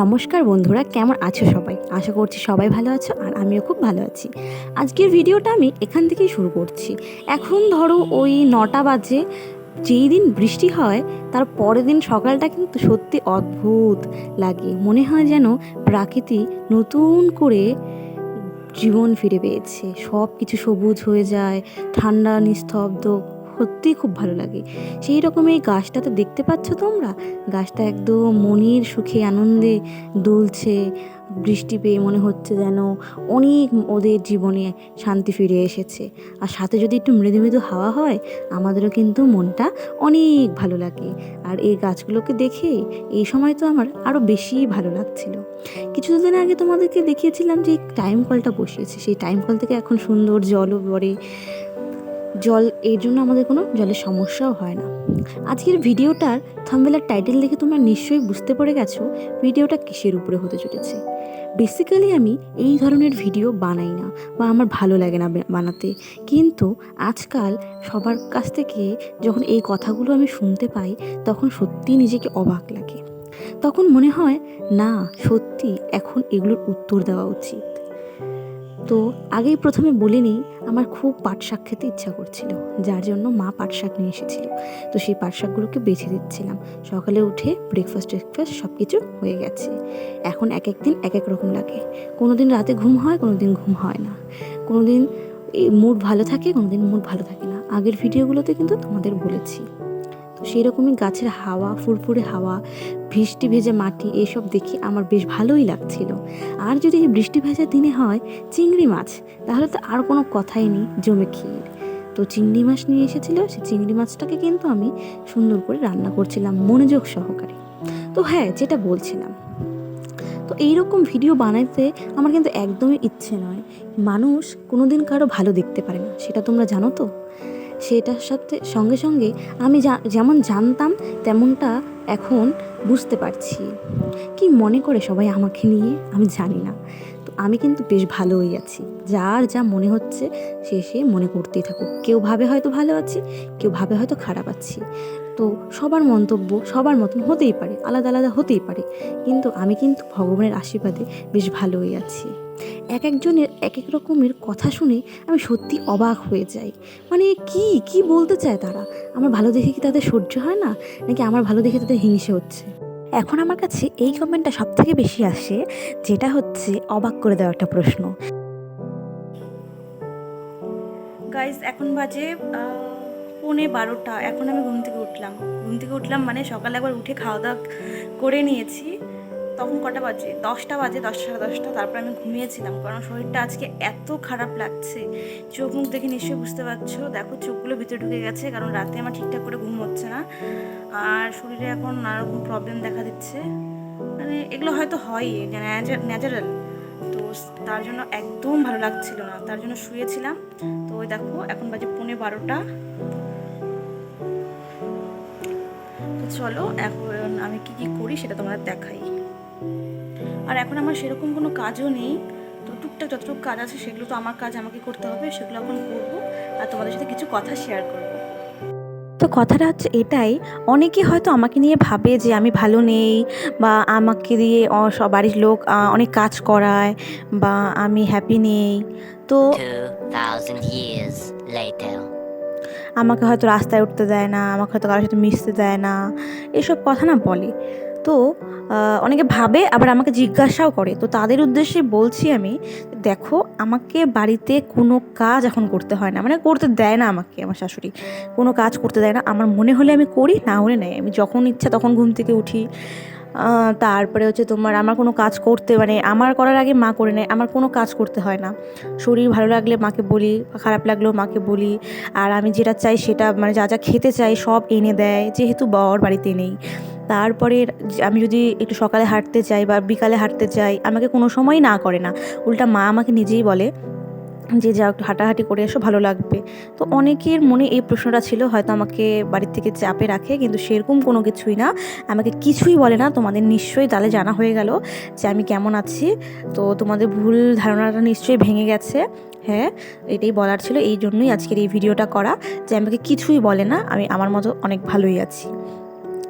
নমস্কার বন্ধুরা, কেমন আছো সবাই? আশা করছি সবাই ভালো আছো আর আমিও খুব ভালো আছি। আজকের ভিডিওটা আমি এখান থেকেই শুরু করছি। এখন ধরো ওই নটা বাজে, যেই দিন বৃষ্টি হয়, তার পরের দিন সকালটা কিন্তু সত্যি অদ্ভুত লাগে। মনে হয় যেন প্রকৃতি নতুন করে জীবন ফিরে পেয়েছে। সব কিছু সবুজ হয়ে যায়, ঠান্ডা, নিস্তব্ধ সত্যিই খুব ভালো লাগে। সেই রকম এই গাছটা তো দেখতে পাচ্ছ তোমরা? গাছটা একদম মনের সুখে, আনন্দে দুলছে। বৃষ্টি পেয়ে মনে হচ্ছে যেন অনেক ওদের জীবনে শান্তি ফিরে এসেছে। আর সাথে যদি একটু মৃদু মৃদু হাওয়া হয়, আমাদেরও কিন্তু মনটা অনেক ভালো লাগে। আর এই গাছগুলোকে দেখে এই সময় তো আমার আরও বেশি ভালো লাগছিল। কিছুদিন আগে তোমাদেরকে দেখিয়েছিলাম যে টাইম কলটা বসিয়েছে। সেই টাইম কল থেকে এখন সুন্দর জলও পড়ে জল, এর জন্য আমাদের কোনো জলের সমস্যাও হয় না। আজকের ভিডিওটার থামবেলার টাইটেল দেখে তোমরা নিশ্চয়ই বুঝতে পেরে গেছো ভিডিওটা কিসের উপরে হতে চলেছে। বেসিক্যালি আমি এই ধরনের ভিডিও বানাই না বা আমার ভালো লাগে না বানাতে। কিন্তু আজকাল সবার কাছ থেকে যখন এই কথাগুলো আমি শুনতে পাই, তখন সত্যি নিজেকে অবাক লাগে। তখন মনে হয়, না, সত্যি এখন এগুলোর উত্তর দেওয়া উচিত। তো আগেই প্রথমে বলে নিই, আমার খুব পাট শাক খেতে ইচ্ছা করছিল, যার জন্য মা পাট শাক নিয়ে এসেছিল। তো সেই পাট শাকগুলোকে বেছে দিচ্ছিলাম। সকালে উঠে ব্রেকফাস্ট টেকফাস্ট সব কিছু হয়ে গেছে। এখন এক এক দিন এক এক রকম লাগে। কোনো দিন রাতে ঘুম হয় কোনো দিন ঘুম হয় না। কোনো দিন মুড ভালো থাকে কোনো দিন মুড ভালো থাকে না। আগের ভিডিওগুলোতে কিন্তু তোমাদের বলেছি। তো সেই রকমই গাছের হাওয়া, ফুরফুরে হাওয়া, বৃষ্টি ভেজা মাটি, এসব দেখে আমার বেশ ভালোই লাগছিল। আর যদি এই বৃষ্টি ভেজা দিনে হয় চিংড়ি মাছ, তাহলে তো আর কোনো কথাই নেই, জমে ক্ষীর। তো চিংড়ি মাছ নিয়ে এসেছিল, সেই চিংড়ি মাছটাকে কিন্তু আমি সুন্দর করে রান্না করছিলাম মনোযোগ সহকারে। তো হ্যাঁ যেটা বলছিলাম, তো এইরকম ভিডিও বানাইতে আমার কিন্তু একদমই ইচ্ছে নয়। মানুষ কোনোদিন কারও ভালো দেখতে পারে না, সেটা তোমরা জানো তো? সেটার সাথে সঙ্গে সঙ্গে আমি যেমন জানতাম, তেমনটা এখন বুঝতে পারছি। কি মনে করে সবাই আমাকে নিয়ে? আমি জানি না। তো আমি কিন্তু বেশ ভালোই আছি। যার যা মনে হচ্ছে, সে সে মনে করতেই থাকুক। কেউ ভাবে হয়তো ভালো আছি, কেউ ভাবে হয়তো খারাপ আছি। তো সবার মন্তব্য সবার মতন হতেই পারে, আলাদা আলাদা হতেই পারে। কিন্তু আমি কিন্তু ভগবানের আশীর্বাদে বেশ ভালোই আছি। এক একজনের এক এক রকমের কথা শুনে আমি সত্যি অবাক হয়ে যাই। মানে কি কি বলতে চায় তারা? আমার ভালো দেখে কি তাদের সহ্য হয় না? নাকি আমার ভালো দেখে তাদের হিংসে হচ্ছে? এখন আমার কাছে এই কমেন্টটা সব থেকে বেশি আসে, যেটা হচ্ছে অবাক করে দেওয়া একটা প্রশ্ন। গাইজ এখন বাজে পৌনে বারোটা, এখন আমি ঘুম থেকে উঠলাম। ঘুম থেকে উঠলাম মানে সকালে একবার উঠে খাওয়া দাওয়া করে নিয়েছি। তখন কটা বাজে? দশটা বাজে, দশটা সাড়ে দশটা। তারপর আমি ঘুমিয়েছিলাম কারণ শরীরটা আজকে এত খারাপ লাগছে। চোখ মুখ দেখে নিশ্চয়ই বুঝতে পারছ। দেখো চোখগুলো ভিতরে ঢুকে গেছে কারণ রাতে আমার ঠিকঠাক করে ঘুম হচ্ছে না। আর শরীরে এখন নানারকম প্রবলেম দেখা দিচ্ছে। মানে এগুলো হয়তো হয়ই ন্যাচারাল তো তার জন্য একদম ভালো লাগছিল না। তার জন্য শুয়েছিলাম। তো ওই দেখো, এখন বাজে পৌনে বারোটা। চলো এখন আমি কি কি করি সেটা তোমাদের দেখাই। আর এখন আমার সেরকম কোনো কাজও নেই তো টুকটাক যতটুকু কাজ আছে সেগুলো তো আমার কাজ আমাকে করতে হবে সেগুলো এখন করব আর তোমাদের সাথে কিছু কথা শেয়ার করব। তো কথাটা হচ্ছে এটাই অনেকে হয়তো আমাকে নিয়ে ভাবে যে আমি ভালো নেই বা আমাকে দিয়ে সব বাড়ির লোক অনেক কাজ করায় বা আমি হ্যাপি নেই। তো 2,000 years later. আমাকে হয়তো রাস্তায় উঠতে দেয় না, আমাকে হয়তো কারোর সাথে মিশতে দেয় না, এসব কথা না বলে। তো অনেকে ভাবে, আবার আমাকে জিজ্ঞাসাও করে। তো তাদের উদ্দেশ্যে বলছি আমি, দেখো, আমাকে বাড়িতে কোনো কাজ এখন করতে হয় না। মানে করতে দেয় না আমাকে, আমার শাশুড়ি। কোনো কাজ করতে দেয় না। আমার মনে হলে আমি করি, না হলে নাই। আমি যখন ইচ্ছা তখন ঘুম থেকে উঠি। তারপরে হচ্ছে তোমার আমার কোনো কাজ করতে মানে আমার করার আগে মা করে নেয়, আমার কোনো কাজ করতে হয় না। শরীর ভালো লাগলে মাকে বলি, খারাপ লাগলেও মাকে বলি। আর আমি যেটা চাই সেটা মানে যা যা খেতে চাই সব এনে দেয়, যেহেতু বর বাড়িতে নেই। তারপরে আমি যদি একটু সকালে হাঁটতে চাই বা বিকালে হাঁটতে চাই, আমাকে কোনো সময় না করে না। উল্টা মা আমাকে নিজেই বলে যে যা একটু হাঁটাহাঁটি করে এসো, ভালো লাগবে। তো অনেকের মনে এই প্রশ্নটা ছিল, হয়তো আমাকে বাড়ির থেকে চাপে রাখে, কিন্তু সেরকম কোনো কিছুই না। আমাকে কিছুই বলে না, তোমাদের নিশ্চয়ই তাহলে জানা হয়ে গেল যে আমি কেমন আছি। তো তোমাদের ভুল ধারণাটা নিশ্চয়ই ভেঙে গেছে। হ্যাঁ এটাই বলার ছিল, এই জন্যই আজকের এই ভিডিওটা করা, যে আমাকে কিছুই বলে না, আমি আমার মতো অনেক ভালোই আছি।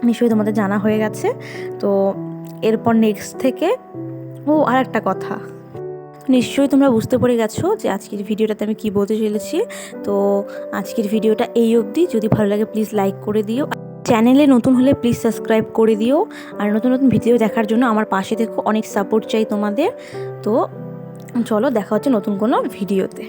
নিশ্চয়ই তোমাদের জানা হয়ে গেছে। তো এরপর নেক্সট থেকে, ও আর একটা কথা। নিশ্চয়ই তোমরা বুঝতে পেরে গেছো যে আজকের ভিডিওটাতে আমি কি বলতে চলেছি। তো আজকের ভিডিওটা এই অবধি। যদি ভালো লাগে প্লিজ লাইক করে দিও। চ্যানেলে নতুন হলে প্লিজ সাবস্ক্রাইব করে দিও। আর নতুন নতুন ভিডিও দেখার জন্য আমার পাশে দেখো অনেক সাপোর্ট চাই তোমাদের। তো চলো, দেখা হচ্ছে নতুন কোনো ভিডিওতে।